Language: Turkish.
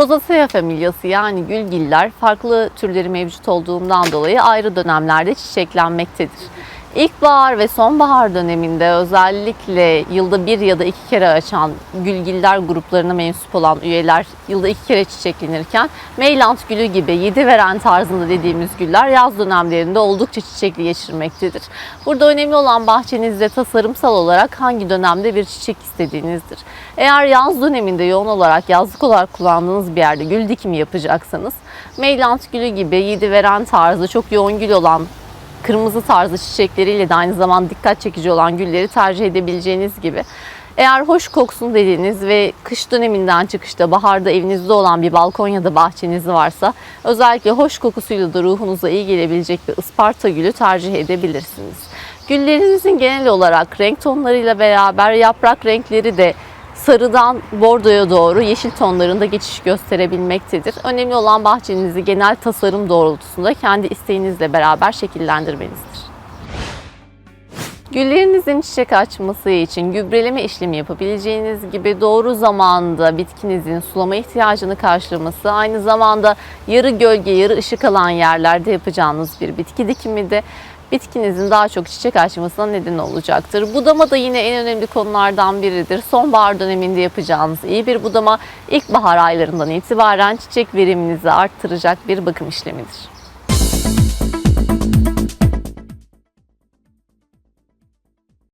Rosacea familyası yani gülgiller farklı türleri mevcut olduğundan dolayı ayrı dönemlerde çiçeklenmektedir. İlkbahar ve sonbahar döneminde özellikle yılda bir ya da iki kere açan gülgiller gruplarına mensup olan üyeler yılda iki kere çiçeklenirken Meyland gülü gibi yedi veren tarzında dediğimiz güller yaz dönemlerinde oldukça çiçekli geçirmektedir. Burada önemli olan bahçenizde tasarımsal olarak hangi dönemde bir çiçek istediğinizdir. Eğer yaz döneminde yoğun olarak yazlık olarak kullandığınız bir yerde gül dikimi yapacaksanız Meyland gülü gibi yedi veren tarzı çok yoğun gül olan kırmızı tarzı çiçekleriyle de aynı zamanda dikkat çekici olan gülleri tercih edebileceğiniz gibi. Eğer hoş koksun dediğiniz ve kış döneminden çıkışta baharda evinizde olan bir balkon ya da bahçeniz varsa özellikle hoş kokusuyla da ruhunuza iyi gelebilecek bir ısparta gülü tercih edebilirsiniz. Güllerinizin genel olarak renk tonlarıyla beraber yaprak renkleri de sarıdan bordoya doğru yeşil tonlarında geçiş gösterebilmektedir. Önemli olan bahçenizi genel tasarım doğrultusunda kendi isteğinizle beraber şekillendirmenizdir. Güllerinizin çiçek açması için gübreleme işlemi yapabileceğiniz gibi doğru zamanda bitkinizin sulama ihtiyacını karşılaması, aynı zamanda yarı gölge yarı ışık alan yerlerde yapacağınız bir bitki dikimi de bitkinizin daha çok çiçek açmasına neden olacaktır. Budama da yine en önemli konulardan biridir. Sonbahar döneminde yapacağınız iyi bir budama ilkbahar aylarından itibaren çiçek veriminizi arttıracak bir bakım işlemidir.